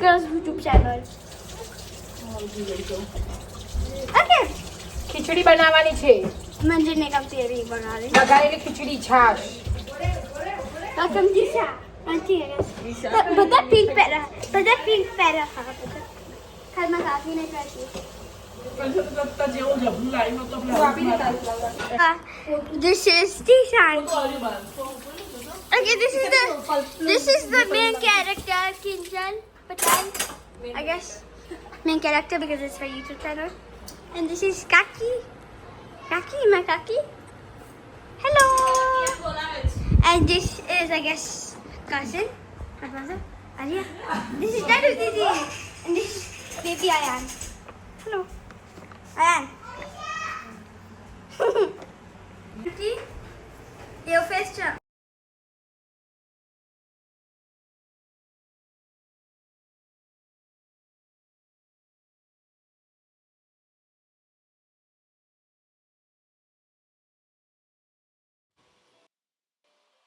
girl's YouTube channel. Okay khichdi બનાવવાની છે મંજુને ગમતી એવી બનાવી વઘારેલી ખીચડી છાશ વેલકમ દિશા નથી બધા પિંક પહેરા બધા પિંક પહેરા ખાલમાં કાફી નહીં Uh, this is Dishan. Okay, this is the this is the main character, Kinjan Patan. I guess main character because it's her YouTube channel. And this is Kaki. Kaki, my Kaki. Hello. And this is, I guess, cousin. My brother. Arya. This is Dadu Didi. And this is baby Ayan. Hello. Ayan. Your face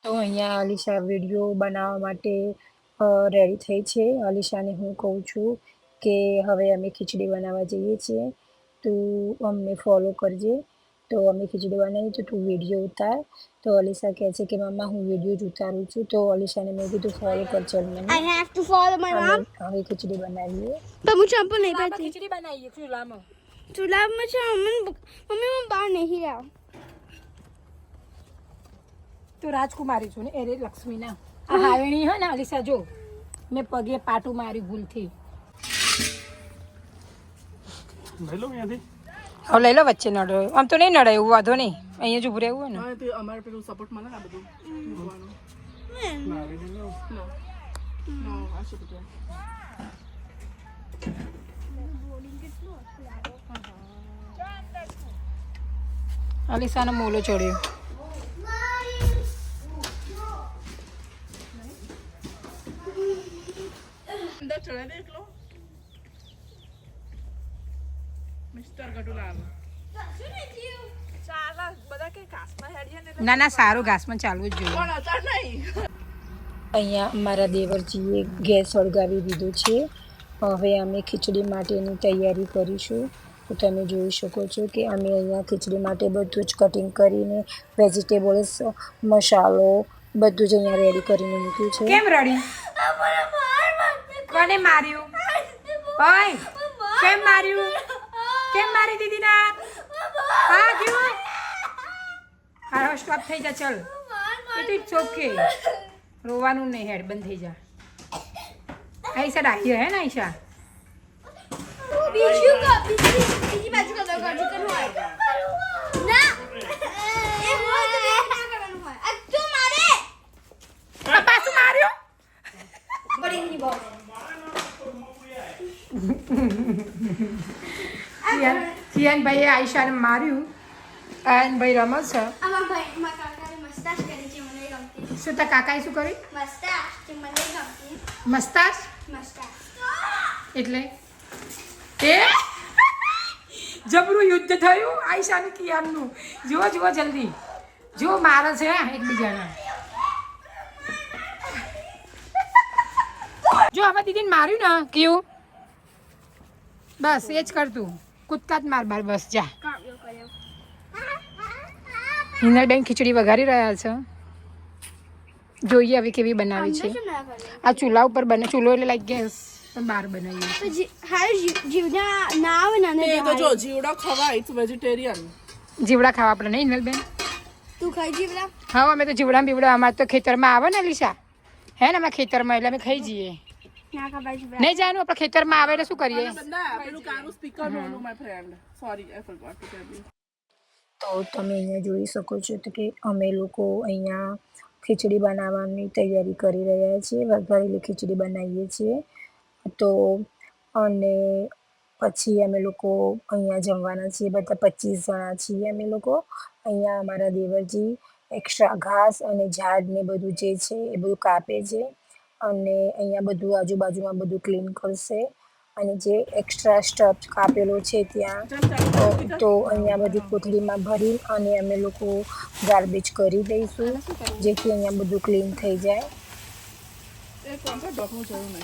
તો અહીંયા Alisha video બનાવવા માટે ready થઈ છે. અલીશાને હું કહું છું કે હવે અમે ખીચડી બનાવવા જઈએ છીએ. તું અમને ફોલો કરજે. તો અમે ખીચડી બનાવી તો તું વીડિયો ઉતાર. તો અલીશા કહે છે કે મમ્મા હું વીડિયો જ ઉતારું છું. તો અલીશાને મેં કીધું ફોલો કર ચાલ મને I have to follow my mum હવે ખીચડી બનાવીએ. તો હું ચંપલ નહીં પાતી ખીચડી બનાવીએ ચૂલામાં. ચૂલામાં છે મમ્મી મમ્મી હું બહાર નહીં રહ્યા તો રાજકુમારી છું ને એ લક્ષ્મીના. આ હાવેણી હે ને અલીસા જો. મેં પગે પાટું માર્યું ભૂલથી. લઈ લો હવે લઈ લો વચ્ચે નડો. આમ તો નહીં નડે એવું વાંધો નહીં. અહીંયા જ ઉભું રહેવું હોય ને. અમારે પેલું સપોર્ટ મળે ને બધું? અલીસાનો મોલો ચડ્યો. અંદર ચડે દે એકલો? મિસ્ટર ગટુલાલ ને ના ના સારું ઘાસમાં ચાલવું જ જોઈએ. પણ અચાર નહીં. અહીંયા મારા દેવરજીએ ગેસ સળગાવી દીધો છે. હવે અમે ખીચડી માટેની તૈયારી કરીશું. તો તમે જોઈ શકો છો કે અમે અહીંયા ખીચડી માટે બધું જ કટિંગ કરીને વેજીટેબલ્સ મસાલો બધું જ અહીંયા રેડી કરીને મૂક્યું છે. કેમ રડી કોને માર્યું? ઓય, કેમ માર્યું? કેમ મારી દીધી ના હા કેવું હારો સ્ટોપ થઈ જા, ચલ. એટલી ઓકે રોવાનું નહીં હેડ બંધ થઈ જા. આઈશા ડાહી હે ને આઈશા બીજું બીજી બીજી બાજુ કા દરવાજો કરવો હોય ના એ હોય તો એ ના કરવાનું હોય આ તું મારે આ પાછું માર્યો પડી ગઈ બોલ ચિયાન ચિયાનભાઈએ આઈશાને માર્યું આયનભાઈ છે. ભાઈ માં કાકાએ મસ્તાશ કરી છે શું તા કાકાએ શું કર્યું? મસ્તાશ એટલે? એ જબરું યુદ્ધ થયું આઈશા અને કિયાનનું. જુઓ જુઓ જલ્દી. જુઓ મારે છે એકબીજાના. જો હવે દીદીને માર્યું ને કયું? બસ એ જ કરતું કૂદકા જ માર બાર બસ જા. હિનલબેન હિનાબેન ખીચડી વઘારી રહ્યા છે. જોઈએ હવે કેવી બનાવી છે. આ ચૂલા ઉપર બને ચૂલો એટલે લાઈક ગેસ પણ બહાર બનાવીએ તો જીવ- જીવના ના આવે ને તો જો જીવડા ખવાય ઇટ્સ વેજીટેરિયન જીવડા ખાવા આપણે નહીં હિનલબેન? તું ખાઈ જીવડા? હા અમે તો જીવડા બીવડા અમારે તો ખેતરમાં આવે ને લીસા હે ને અમે ખેતરમાં એટલે અમે ખાઈ જઈએ. જીવડા નહીં જાનું આપણે ખેતરમાં આવે એટલે શું કરીએ? તો તમે અહીંયા જોઈ શકો છો તો કે અમે લોકો અહીંયા ખીચડી બનાવવાની તૈયારી કરી રહ્યા છીએ વઘારેલી ખીચડી બનાવીએ છીએ. તો અને પછી અમે લોકો અહીંયા જમવાના છીએ બધા પચીસ જણા છીએ અમે લોકો. અહીંયા અમારા દેવરજી એક્સ્ટ્રા ઘાસ અને ઝાડ ને બધું જે છે એ બધું કાપે છે. અને અહીંયા બધું આજુબાજુમાં બધું ક્લીન કરશે અને જે એક્સ્ટ્રા સ્ટફ કાપેલો છે ત્યાં તો- અહીંયા બધી કોથળીમાં ભરી અને અમે લોકો ગાર્બેજ કરી દઈશું જેથી અહીંયા બધું ક્લીન થઈ જાય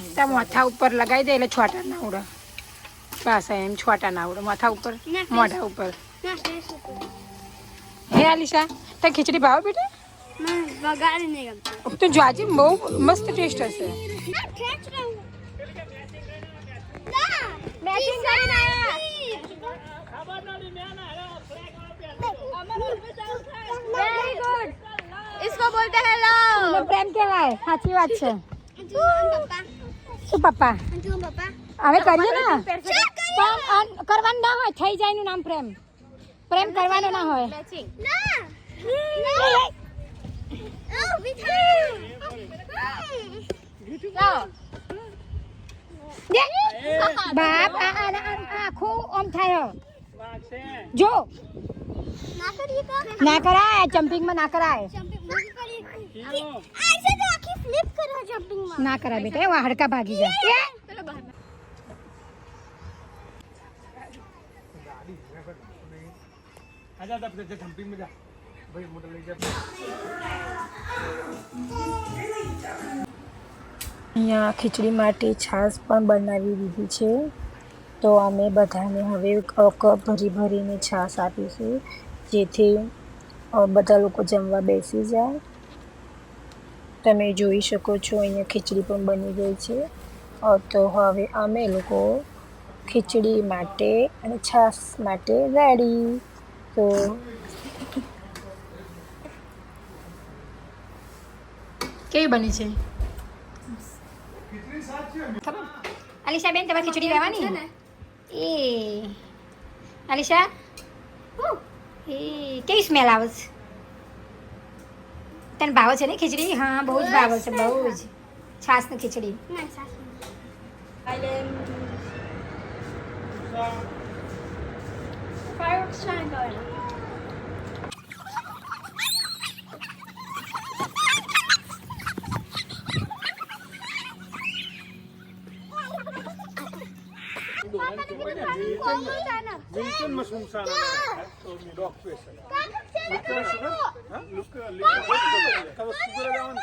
ત્યાં માથા ઉપર લગાવી દે એટલે છોટા ના ઉડે બસ એમ છોટા ના ઉડે માથા ઉપર ના, મોઢા ઉપર હે આલિશા તને ખીચડી ભાવે બેટા વઘાર નહીં ગમતો તો જોજે બહુ મસ્ત ટેસ્ટ હશે ના ખેંચ રહું ના બેટિંગ કરીને આયા वेरी गुड इसको बोलते हैं लव પ્રેમ કહેવાય સાચી વાત છે अंजू पापा શું પપ્પા अंजू पापा હવે કરીએ ને चेक પણ અન- કરવાનું ના હોય થઈ જાય નું નામ પ્રેમ પ્રેમ કરવાનો ના હોય બાપ, આ આખું ઓમ થાય જો. ના કરાય જમ્પિંગમાં ના કરાય. ના કરાય બેટા એવા હડકા ભાગી જાય. આજા જમ્પિંગમાં જા. ભાઈ મોટર લઈ જા અહીંયા ખીચડી માટે છાશ પણ બનાવી દીધી છે. તો અમે બધાને હવે કપ ભરી ભરીને છાશ આપીશું, જેથી બધા લોકો જમવા બેસી જાય. તમે જોઈ શકો છો, અહીંયા ખીચડી પણ બની ગઈ છે. તો હવે અમે લોકો ખીચડી માટે અને છાશ માટે રેડી તો કેવી બની છે? અલીશા બેન તમારે ખીચડી લેવાની એ. અલીશા? એ. કેવી સ્મેલ આવે છે? તને ભાવે છે ને ખીચડી? હા બહુ જ ભાવે છે બહુ જ. છાસની ખીચડી. ફાયર શાન તો સુગર લાવન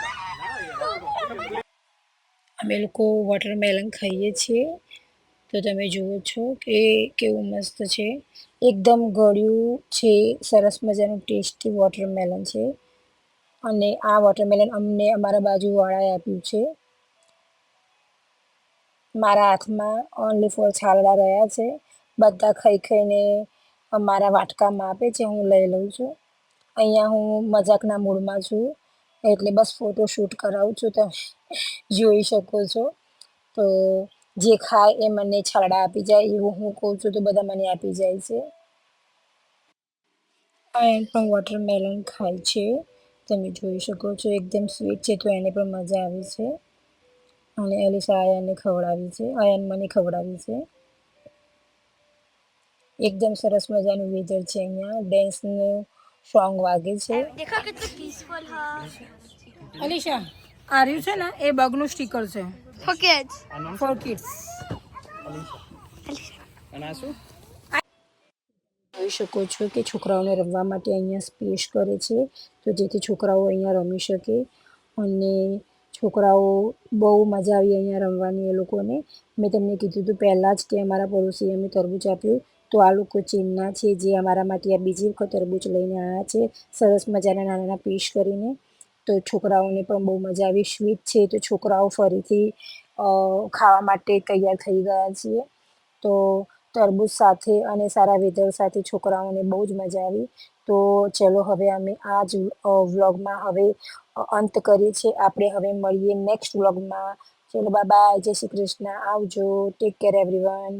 અમે લોકો વોટરમેલન ખાઈએ છીએ. તો તમે જુઓ છો કે કેવું મસ્ત છે. એકદમ ગળ્યું છે, સરસ મજાનું ટેસ્ટી વોટરમેલન છે. અને આ વોટરમેલન અમને અમારા બાજુવાળાએ આપ્યું છે. મારા હાથમાં ઓનલી ફોર છાલડા રહ્યા છે. બધા ખાઈ ખાઈને મારા વાટકામાં આપે છે, હું લઈ લઉં છું. અહીંયા હું મજાકના મૂડમાં છું, એટલે બસ ફોટો શૂટ કરાવું છું, તમે જોઈ શકો છો. તો જે ખાય એ મને છાલડા આપી જાય, એવું હું કહું છું, તો બધા મને આપી જાય છે. આયન પણ વોટરમેલન ખાય છે, તમે જોઈ શકો છો, એકદમ સ્વીટ છે, તો એને પણ મજા આવે છે. અને એલિસા આયનને ખવડાવી છે આયન મને ખવડાવી છે. એકદમ સરસ મજાનું વેધર છે અહીંયા. ડેન્સનું સોંગ વાગે છે. દેખા કેટલું પીસફુલ હા. અલીશા આ રહ્યું છે ને એ બગનું સ્ટીકર છે. ફોર કિડ્સ ફોર કિડ્સ જોઈ શકો છો કે છોકરાઓને રમવા માટે અહીંયા સ્પેસ કરે છે. તો જેથી છોકરાઓ અહીંયા રમી શકે અને છોકરાઓ બહુ મજા આવી અહીંયા રમવાની એ લોકોને. મેં તમને કીધું હતું પહેલાં જ કે અમારા પડોશીએ અમે તરબૂચ આપ્યું તો આ લોકો ચીનના છે, જે અમારા માટે આ બીજી વખત તરબૂચ લઈને આવ્યા છે. સરસ મજાના નાના નાના પીસ કરીને. તો છોકરાઓને પણ બહુ મજા આવી. સ્વીટ છે તો છોકરાઓ ફરીથી ખાવા માટે તૈયાર થઈ ગયા છીએ. તો તરબૂચ સાથે અને સારા વેધર સાથે છોકરાઓને બહુ જ મજા આવી. તો ચલો હવે અમે આ જ વ્લોગમાં હવે અંત કરીએ છીએ. આપણે હવે મળીએ નેક્સ્ટ વ્લોગમાં. ચલો બાય જય શ્રી કૃષ્ણ. આવજો. Take care everyone